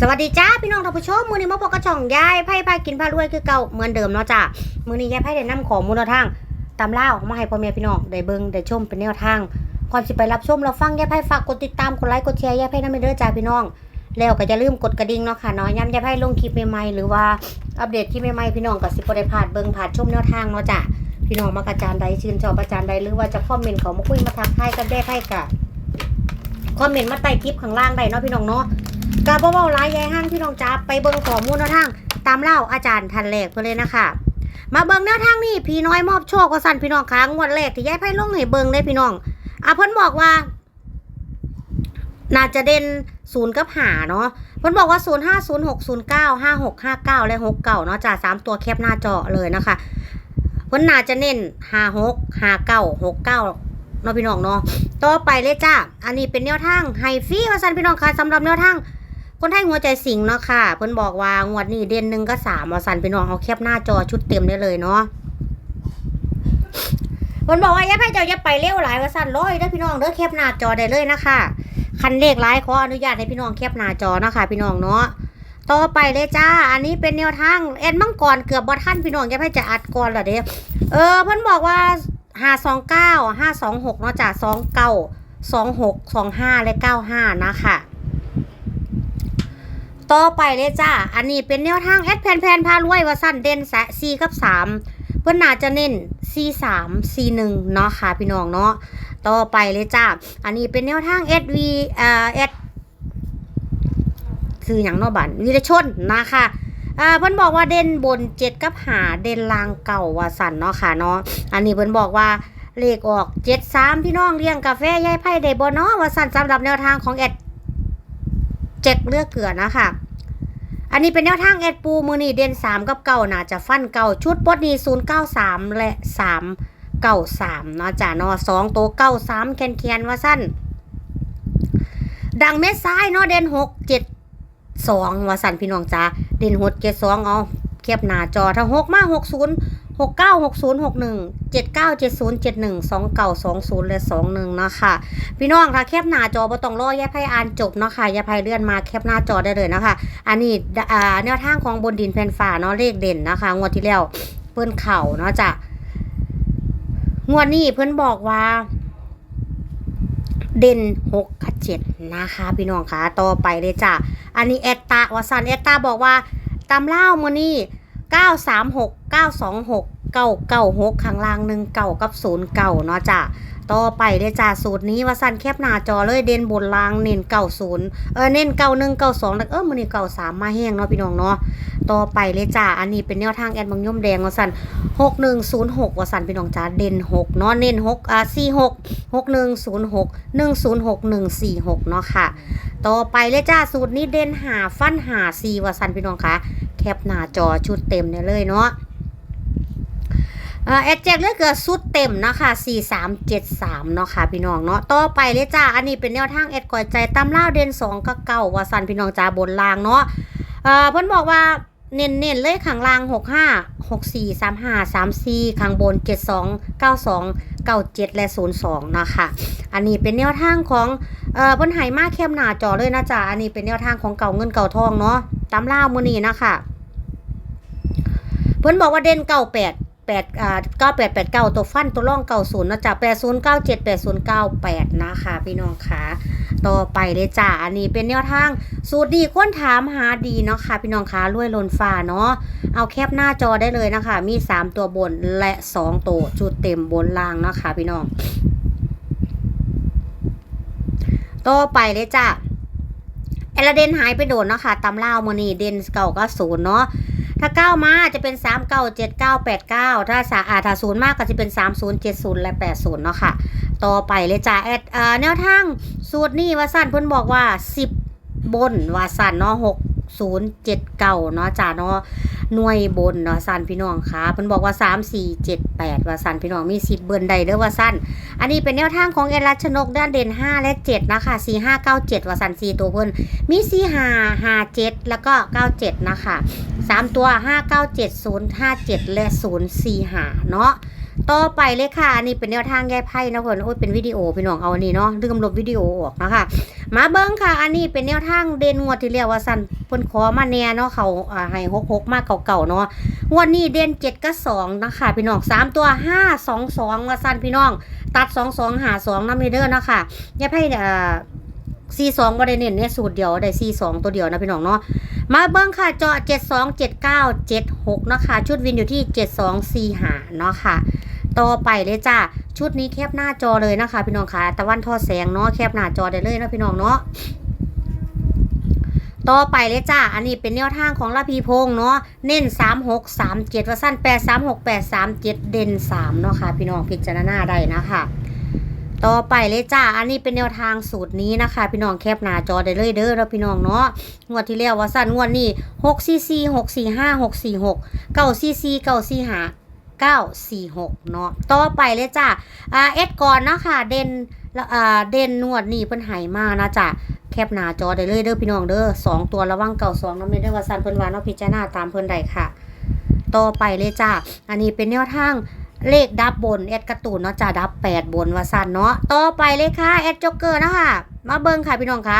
สวัสดีจ้าพี่น้องท่านผู้ชมมือนี้มาพบกับช่องยายไพ่พากินพารวยคือเก่าเหมือนเดิมเนาะจ้ามือนี้ยายไพ่ได้นำของมูลทางตำเล่ามาให้พ่อแม่พี่น้องได้เบิ่งได้ชมเป็นแนวทางก่อนสิไปรับชมเราฟังยายไพ่ฝากกดติดตามกดไลค์กดแชร์ยายไพ่นั่นเด้อจ้าพี่น้อง แล้วก็อย่าลืมกดกระดิ่งเนาะค่ะเนาะย้ำยายไพ่ลงคลิปใหม่ๆหรือว่าอัปเดตคลิปใหม่ๆพี่น้องก็สิบ่ได้พลาดเบิ่งผ่านชมแนวทางเนาะจ้าพี่น้องมากอาจารย์ใดชื่นชอบอาจารย์ใดหรือว่าจะคอมเมนต์เขามาคุยมาทักทายกันได้ไพ่กะคอมเมนต์มาใต้คลิปข้างล่างได้เนาะพี่น้องเนาะ กาบ่เว้าหลายยายห้างพี่น้องจ้าไปเบิ่งข้อมูลแนวทาง ตามเล่าอาจารย์ทันแรกเพิ่นเลยนะคะ มาเบิ่งแนวทางนี่พี่น้อยมอบโชคว่าสั่นพี่น้องค้างวดแรกที่ยายไพ่ลงให้เบิ่งได้พี่น้องอะเพิ่นบอกว่า น่าจะเด่นศูนย์กับหาเนาะเพิ่นบอกว่าศูนย์ห้าศูนย์หกศูนย์เก้าห้าหกห้าเก้าและหกเก้าเนาะจ้าสามตัวแคปหน้าจอเลยนะคะเพิ่นน่าจะเน้นห้าหกห้าเก้าหกเก้าเนาะพี่น้องเนาะ ต่อไปเลยจ้า อันนี้เป็นแนวทางไฮฟรีว่าสันพี่น้องค่ะสำหรับแนวทาง คนไทยหัวใจสิงเนาะค่ะเพิ่นบอกว่างวดนี้เดือนหนึ่งก็สามวสันพี่น้องเอาแคปหน้าจอชุดเต็มได้เลยเนาะเพิ่นบอกว่าอย่าให้เจ้าอย่าไปเร็วหลายวสันร้อยเด้อพี่น้องเด้อแคปหน้าจอได้เลยนะคะคันเลขหลายขออนุญาตให้พี่น้องแคปหน้าจอเนาะค่ะพี่น้องเนาะต่อไปเลยจ้า อันนี้เป็นแนวทางแอนมังกรเกือบบ่ทันพี่น้องอย่าให้จะอัดก่อนละเด้เออเพิ่นบอกว่าห้าสองเก้าห้าสองหกเนาะจ้าสองเก้าสองหกสองห้าและเก้าห้านะคะ ต่อไปเลยจ้า อันนี้เป็นแนวทางแอดแพนแพนพารวยว่าสั้นเด่นสะ4กับ3เพื่อนน่าจะเน้น C 3 C 1เนาะค่ะพี่น้องเนาะ ต่อไปเลยจ้า อันนี้เป็นแนวทาง SV เอ่อ S คืออย่างนอบันวิรชนนะคะอ่าเพิ่นบอกว่าเด่นบน7กับหาเด่นลางเก่าว่าสั่นเนาะค่ะเนาะ อันนี้เพิ่นบอกว่าเลขออก73พี่น้องเลี้ยงกาแฟยายไพ่ได้บ่เนาะว่าสั่นสำหรับแนวทางของแอด เจ็กเลือกเกลือนะคะอันนี้เป็นแนวทางแอดปูมือนี่เด่นสามกับเก่าน่าจะฟันเก่าชุดปดนี้ศูนย์เก้าสามและสามเก่าสามเนาะจ้ะเนาะสองโตเก้าสามแคนแคนว่าสั้นดังเม็ดซ้ายเนาะเด่นหกเจ็ดสองว่าสั้นพี่น้องจ้าเด่นหกเจ็ดสองเอาเก็บหน้าจอถ้าหกมาหกศูนย์ หกเก้าหกศูนย์หกหนึ่งเจ็ดเก้าเจ็ดศูนย์เจ็ดหนึ่งสองเก้าสองศูนย์และสองหนึ่งนะคะพี่น้องถ้าแคปหน้าจอบ่ต้องรอยายไพ่อ่านจบเนาะค่ะยายไพ่เลื่อนมาแคปหน้าจอได้เลยนะคะอันนี้อ่าแนวทางของบนดินแผ่นฟ้าเนาะเลขเด่นนะคะ งวดที่แล้วเพิ่นเข่าเนาะจ้ะงวดนี้เพิ่นบอกว่าเด่นหกกับเจ็ดนะคะ พี่น้องคะต่อไปเลยจ้ะ อันนี้แอตตาวาซันแอตตาบอกว่าตำเล่ามือนี่ เก้าสามหกเก้าสองหกเก้าเก้าหกข้างล่างหนึ่งเก้ากับศูนย์เก้าเนาะจ้ะต่อไปเลยจ้าสูตรนี้ว่าสั้นแคบหน้าจอเลยเด่นบนล่างเน้นเก่าศูนย์เออเน้นเก่าหนึ่งเก่าสองแล้วเออมันนี่เก่าสามมาแห้งเนาะพี่น้องเนาะต่อไปเลยจ้าอันนี้เป็นแนวทางแอดบางย่อมแดงว่าสั้นหกหนึ่งศูนย์หกว่าสั้นพี่น้องจ้าเด่นหกเนาะเน้นหกอ่าสี่หกหกหนึ่งศูนย์หกหนึ่งศูนย์หกหนึ่งสี่หกเนาะค่ะ ต่อไปเลยจ้าสูตรนี้เด่นหาฟันหาสี่ว่าสั้นพี่น้องคะ แคปหน้าจอชุดเต็มเนี่ยเลยเนาะเอ่อแอดแจ็คเลือกเกิดสุดเต็มนะค่ะ4373 เนาะค่ะพี่น้องเนาะต่อไปเลยจ้า อันนี้เป็นแนวทางแอดก่อยใจตำล่าเด่น2กับเก่าว่าสันพี่น้องจ้าบนล่างเนาะเอ่อเพิ่นบอกว่าเน้นเน้นเลยข้างล่าง 65 64 35 34 ข้างบน 72 92 97 และ 02 นะคะ อันนี้เป็นแนวทางของเอ่อพิ่นให้มาเข้มหน้าจอเลยนะจ๊ะ อันนี้เป็นแนวทางของเก่าเงินเก่าทองเนาะตำล่ามือนี้นะคะ เพิ่นบอกว่าเด่นเก่า8แปดอ่าเก้าแปดแปดเก้าตัวฟันตัวร่องเก้าศูนย์นะจ๊ะแปดศูนย์เก้าเจ็ดแปดศูนย์เก้าแปดนะคะพี่น้องคะต่อไปเลยจ้ะอันนี้เป็นแนวทาง สูตรดีค้นถามหาดีเนาะค่ะ พี่น้องคะรวยลนฟ้าเนาะเอาแคปหน้าจอได้เลยนะคะ มีสามตัวบนและสองตัวจุดเต็มบนล่างเนาะคะพี่น้อง ต่อไปเลยจ้ะเอลเดนหายไปโดนเนาะค่ะตำเล่าวมือนี่เดนเก่าก็ศูนย์เนาะ ถ้าเก้ามาจะเป็นสามเก้าเจ็ดเก้าแปดเก้าถ้าสาอาถ้าศูนย์มากก็จะเป็นสามศูนย์เจ็ดศูนย์และแปดศูนย์เนาะค่ะ ต่อไปเลยจ้าแอดอ่าแนวทางสูตรนี่ว่าสั้นเพิ่นบอกว่าสิบบนว่าสั้นเนาะหกศูนย์เจ็ดเก้าเนาะจ้าเนาะ หน่วยบนเนาะสั้นพี่น้องค่ะเพิ่นบอกว่าสามสี่เจ็ดแปดว่าสั้นพี่น้องมีสิทธิ์เบิ่นใดเด้อว่าสั้นอันนี้เป็นแนวทางของเอรัชนกด้านเด่นห้าและเจ็ดนะคะสี่ห้าเก้าเจ็ดว่าสั้นสี่ตัวเพิ่นมีสี่ห้าห้าเจ็ดแล้วก็เก้าเจ็ดนะคะสามตัวห้าเก้าเจ็ดศูนย์ห้าเจ็ดและศูนย์สี่หาเนาะ ต่อไปเลยค่ะอันนี้เป็นแนวทางแก้ไพ่นะเพิ่นโอ้ยเป็นวิดีโอพี่น้องเอาอันนี้เนาะลืมลบวิดีโอออกนะคะมาเบิ้งค่ะ อันนี้เป็นแนวทางเด่นงวดที่เรียกว่าสั้นเพิ่นขอมาแน่เนาะเขาอ่าให้หกหกมากเก่าๆเนาะงวดนี้เด่นเจ็ดกับสองนะคะพี่น้องสามตัวห้าสองสองว่าสั้นพี่น้อง ตัดสองสองหาสองน้ำเด้อเนะคะแก้ไพ่เอ่อซีสองบ่ได้เน้นเนี่ยสูตรเดียวได้ซีสองตัวเดียวนะพี่น้องเนาะมาเบิ้งค่ะเจาะเจ็ดสองเจ็ดเก้าเจ็ดหกเนาะค่ะชุดวินอยู่ที่เจ็ดสองสี่หาเนาะค่ะ ต่อไปเลยจ้าชุดนี้แคบหน้าจอเลยนะคะ พี่น้องค่ะตะวันทอดแสงเนาะแคบหน้าจอได้เลยนะพี่น้องเนาะต่อไปเลยจ้า อันนี้เป็นแนวทางของลาพีพงษ์เนาะ เน้นสามหกสามเจ็ดว่าสั้นแปดสามหกแปดสามเจ็ดเด่นสามเนาะค่ะ พี่น้องพิจารณาได้นะคะ ต่อไปเลยจ้า อันนี้เป็นแนวทางสูตรนี้นะคะ พี่น้องแคปหน้าจอได้เลยเด้อแล้วพี่น้องเนาะ งวดที่แล้วว่าสั้นงวดนี้หกซีซีหกสี่ห้าหกสี่หกเก้าซีซีเนาะต่อไปเลยจ้าอ่าเอสก่อนเนาะค่ะ เด่นอ่าเด่นนวดนี่เพิ่นหายมานะจ้ะแคปหน้าจอได้เลยเด้อพี่น้องเด้อสองตัวระวังเก่าสองน้ำเนได้อว่าสั้นเพิ่นว่าเนาะพิจารณาตามเพิ่นได้ค่ะ ต่อไปเลยจ้าอันนี้เป็นแนวทางเลขดับบนแอดกร์ตูนเนาะจ้าดับแปดบนว่าสั้นเนาะต่อไปเลยค่ะแอดจ็อกเกอร์นะคะมาเบิ้งค่ะพี่น้องค่ะ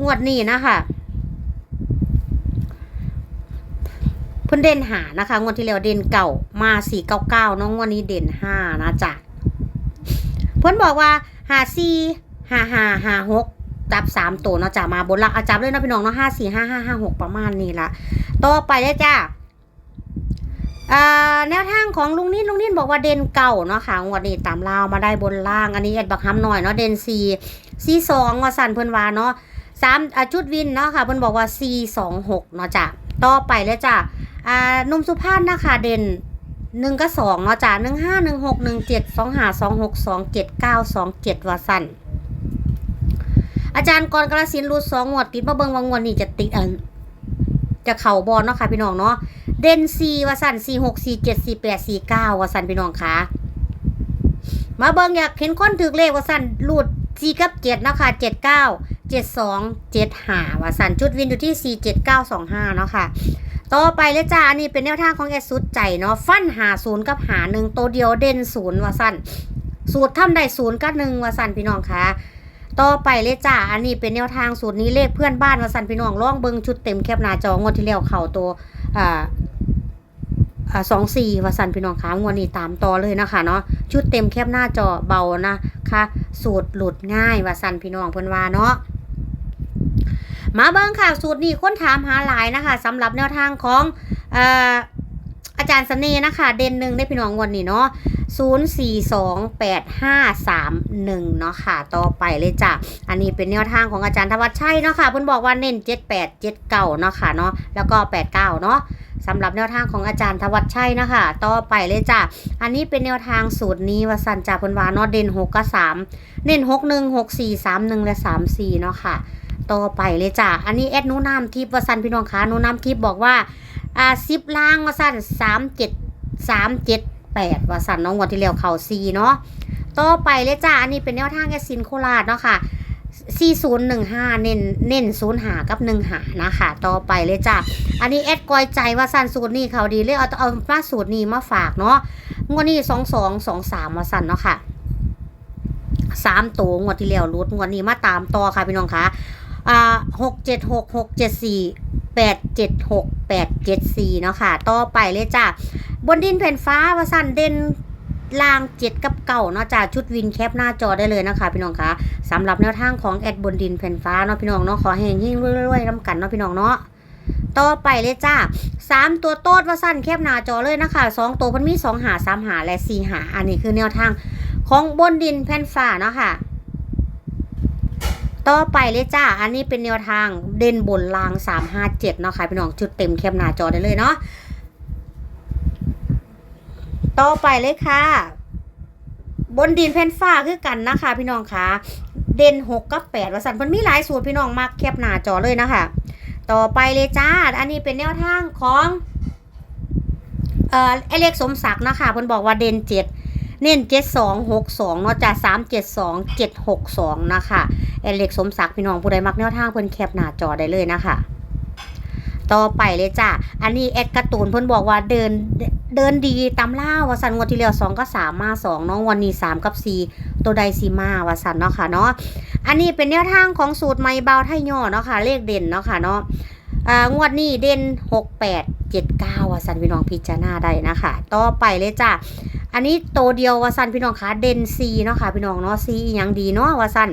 งวดนี้นะคะ เพิ่นเด่นหานะคะ งวดที่แล้วเด่นเก่ามาสี่เก้าเก้าน้องงวดนี้เด่นห้านะจ้ะเพิ่นบอกว่าหาสี่หาหาหาหกจับสามตัวเนาะจ้ะมาบนละเอาจับเลยนะพี่น้องเนาะห้าสี่ห้าห้าห้าหกประมาณนี้ละต่อไปเลยจ้าอ่าแนวทางของลุงนิดลุงนิดบอกว่าเด่นเก่าเนาะค่ะงวดนี้ตามลาวมาได้บนล่าง อันนี้แอดบักฮัมหน่อยเนาะเด่นสี่สี่สองว่าสั่นเพิ่นวาเนาะสามจุดวินเนาะค่ะเพิ่นบอกว่าสี่สองหกเนาะจ้ะต่อไปเลยจ้ะ อ่านุ่มสุภาพนะคะเด่นหนึ่งกับสองเนาะจ้ะหนึ่งห้าหนึ่งหกหนึ่งเจ็ดสองห้าสองหกสองเจ็ดเก้าสองเจ็ดว่าสั่นอาจารย์กรกระสินรูดสองงวดติดมาเบิงว่างวดนี้จะติดเออจะเข่าบอลเนาะค่ะพี่น้องเนาะเด่นสี่วาสันสี่หกสี่เจ็ดสี่แปดสี่เก้าวาสันพี่น้องคะมาเบิงอยากเห็นคนถือเลขวาสันรูดสี่กับเจ็ดเนาะค่ะเจ็ดเก้าเจ็ดสองเจ็ดหาวาสันจุดวินอยู่ที่สี่เจ็ดเก้าสองห้าเนาะค่ะ ต่อไปเลยจ้าอันนี้เป็นแนวทางของแอดสุดใจเนาะฟันหาศูนย์กับหาหนึ่งตัวเดียวเด่นศูนย์ว่าสันสูตรทำได้ศูนย์กับหนึ่งว่าสันพี่น้องคะต่อไปเลยจ้าอันนี้เป็นแนวทางสูตรนี้เลขเพื่อนบ้านว่าสันพี่น้องลองเบิงชุดเต็มแคบหน้าจองวดที่แล้วเข่าตัวอ่าอ่าสองสี่วสันพี่น้องคะงวดนี้ตามต่อเลยนะคะเนาะชุดเต็มแคบหน้าจอเบานะคะ สูตรหลุดง่ายวสันพี่น้องเพิ่นว่าเนาะ มาเบิ่งค่ะสูตรนี้คนถามหาหลายนะคะสำหรับแนวทางของเอ่อาจารย์เสน่ห์นะคะ เด่นหนึ่งได้พี่น้องวันนี้เนาะศูนย์สี่สองแปดห้าสามหนึ่งเนาะค่ะ ต่อไปเลยจ้ะ อันนี้เป็นแนวทางของอาจารย์ธวัชชัยเนาะค่ะเพิ่นบอกว่าเน้นเจ็ดแปดเจ็ดเก้าเนาะค่ะเนาะแล้วก็แปดเก้าเนาะสำหรับแนวทางของอาจารย์ทวัชชัยนะคะ ต่อไปเลยจ้ะ อันนี้เป็นแนวทางสูตรนี้วสันจ่าพนวาเนาะเด่นหกกับสามเด่นหกหนึ่งหกสี่สามหนึ่งและสามสี่เนาะค่ะ ต่อไปเลยจ้ะ อันนี้แอดนูน้ำทิพย์วสันพี่น้องคะนูน้ำทิพย์บอกว่า อ่าสิบล่างวสันสามเจ็ดสามเจ็ดแปดวสันน้องวันที่แล้วเข่าซีเนาะ ต่อไปเลยจ้ะ อันนี้เป็นแนวทางแอซินโคราชเนาะค่ะ4015เน้นเน้น0หากับ1หานะคะ ต่อไปเลยจ้ะ อันนี้แอดกอยใจว่าสันสูตรนี้เขาดีเลยเอาเอามาสูตรนี้มาฝากเนาะงวดนี้สองสองสองสามมาสันเนาะค่ะสามตัวงวดที่แล้วรุดงวดนี้มาตามต่อค่ะพี่น้องคะ อ่าหกเจ็ดหกหกเจ็ดสี่แปดเจ็ดหกแปดเจ็ดสี่เนาะค่ะ ต่อไปเลยจ้ะ บนดินแผ่นฟ้าว่าสันเด่นลางเจ็ดกับเก่าเนาะจ้ะชุดวินแคปหน้าจอได้เลยนะคะ พี่น้องคะสำหรับแนวทางของแอดบนดินแผ่นฟ้าเนาะพี่น้องเนาะขอให้ยิ่งรวยๆน้ำกันเนาะพี่น้องเนาะต่อไปเลยจ้าสามตัวโต๊ดว่าสั้นแคบหน้าจอเลยนะคะสองตัวมันมีสองหาสามหาและสี่หาอันนี้คือแนวทางของบนดินแผ่นฟ้าเนาะค่ะ ต่อไปเลยจ้า อันนี้เป็นแนวทางเด่นบนรางสามห้าเจ็ดเนาะค่ะพี่น้องจุดเต็มแคบหน้าจอได้เลยเนาะต่อไปเลยค่ะ บนดินแผ่นฟ้าคือกันนะคะพี่น้องคะเด่นหกกับแปดว่าสันมันมีหลายสูตรพี่น้องมากแคบหน้าจอเลยนะคะ ต่อไปเลยจ้า อันนี้เป็นแนวทางของ เอ่อไอเล็กสมศักดิ์นะคะเพิ่นบอกว่าเด่นเจ็ด เน้นเจ็ดสองหกสองเนาะจ้าสามเจ็ดสองเจ็ดหกสองนะคะไอเล็กสมศักดิ์พี่น้องผู้ใดมักแนวทางเพิ่นแคปหน้าจอได้เลยนะคะต่อไปเลยจ้าอันนี้แอดการ์ตูนเพิ่นบอกว่าเดินเดินดีตามล่าวาสันงวดที่แล้วสองก็สามมาสองเน้องวันนี้สามกับสี่ตัวใดสีมาวาสันเนาะค่ะเนาะ อันนี้เป็นแนวทางของสูตรไม้เบาไทยย่อเนาะค่ะเลขเด่นเนาะค่ะเนาะอ่างวดนี้เด่นหกแปดเจ็ดเก้าวาสันพี่น้องพิจารณาได้นะคะ ต่อไปเลยจ้ะ อันนี้โตเดียววาสันพี่น้องคะเด่นซีเนาะค่ะพี่น้องเนาะซีอยังดีเนาะวาสัน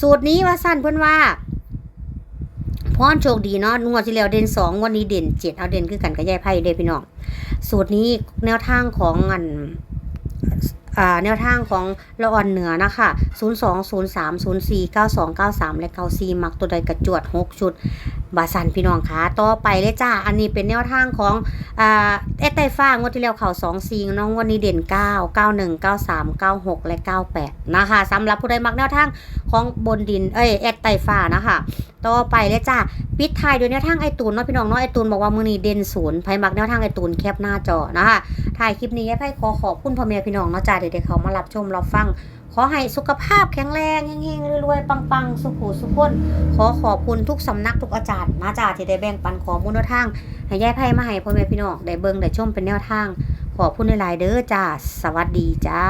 สูตรนี้วาสันเพื่อนว่าพรโชคดีเนาะงวดที่แล้วเด่นสองงวันนี้เด่นเจ็ดเอาเด่นคือกันกับยายไพ่เด้พี่น้องสูตรนี้แนวทางของอันแนวทางของละอ่อนเหนือนะคะ0 2 0 3 0 4 9 2 9 3 และ 94 มักตัวใดกระจวด 6 ชุด บาสันพี่น้องคะต่อไปเลยจ้า อันนี้เป็นแนวทางของอ่าเอสไตฟ้างวดที่แล้วเข่าสองซีน้องวันนี้เด่น 9 91 93 96 และ 98 นะคะสำหรับผู้ใดมักแนวทางของบนดินเอ้ยเอสไตฟ้านะคะต่อไปเลยจ้าปิดท้ายด้วยแนวทางไอตูนเนาะพี่น้องเนาะไอตูนบอกว่ามือนี้เด่นศูนย์ไพ่มักแนวทางไอตูนแคปหน้าจอนะคะถ่ายคลิปนี้ให้ไพ่ขอขอบคุณพ่อแม่พี่น้องเนาะจ้าเด็กๆเขามารับชมรับฟัง ขอให้สุขภาพแข็งแรงเฮงๆรวยๆปังๆ สุขสุขนขอขอบคุณทุกสำนักทุกอาจารย์นะจ้าที่ได้แบ่งปันข้อมูลทางให้ยายไพ่มาให้พ่อแม่พี่น้องได้เบิ่งได้ชมเป็นแนวทาง ขอบคุณหลายๆเด้อจ้าสวัสดีจ้า